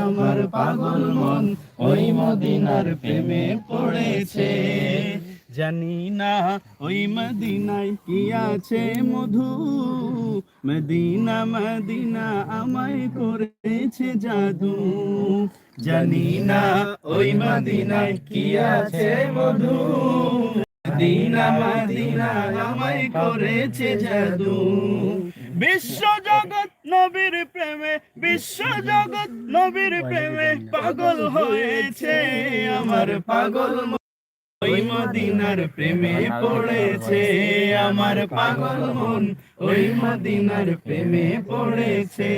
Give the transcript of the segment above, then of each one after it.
আমার পাগল মন ওই মদিনার প্রেমে পড়েছে। জানি না ওই মদিনায় কি আছে মধু। মদিনা মদিনা আমায় করেছে জাদু। জানি না ওই মদিনায় কি আছে মধু। মদিনা মদিনা আমায় করেছে জাদু। বিশ্ব জগৎ নবীর প্রেমে বিশ্ব জগৎ নবীর প্রেমে পাগল হয়েছে আমার পাগল ওই মদিনার প্রেমে পড়েছে আমার পাগল মন। ওই মদিনার প্রেমে পড়েছে।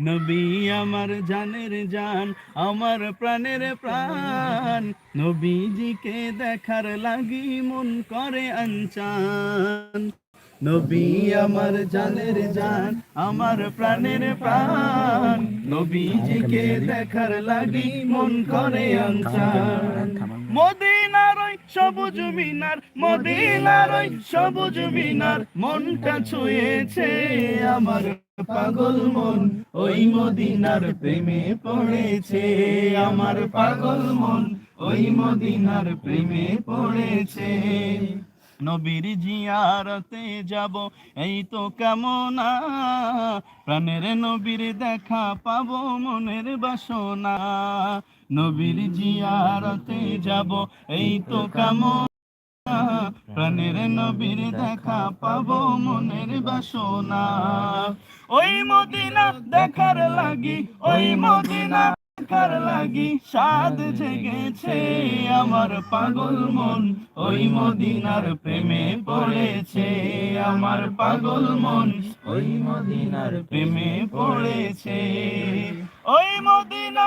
নবী আমার জানের জান, আমার প্রাণের প্রাণ। নবীজিকে দেখার লাগি মন করে আনচান। নবী আমার জানের জান, আমার প্রাণের প্রাণ। নবীজিকে দেখার লাগি মন করে আনচান মদিনার ওই সবুজ মিনার, মদিনার ওই সবুজ মিনার, মনটা ছুঁয়েছে আমার পাগল মন। ওই মদিনার প্রেমে পড়েছে আমার পাগল মন। ওই মদিনার প্রেমে পড়েছে। নবীর জিয়ারতে যাব, এই তো কামনা। প্রাণের নবীর দেখা পাবো মনের বাসনা। নবীর জিয়ারতে যাব, এই তো কামনা। প্রাণের নবীর দেখা পাবো মনের বাসনা। ওই মদিনা দেখার লাগি, ওই মদিনা দেখার লাগি সাদ জেগেছে আমার পাগল মন। ওই মদিনার প্রেমে পড়েছে আমার পাগল মন। ওই মদিনার প্রেমে পড়েছে। ওই মদিনা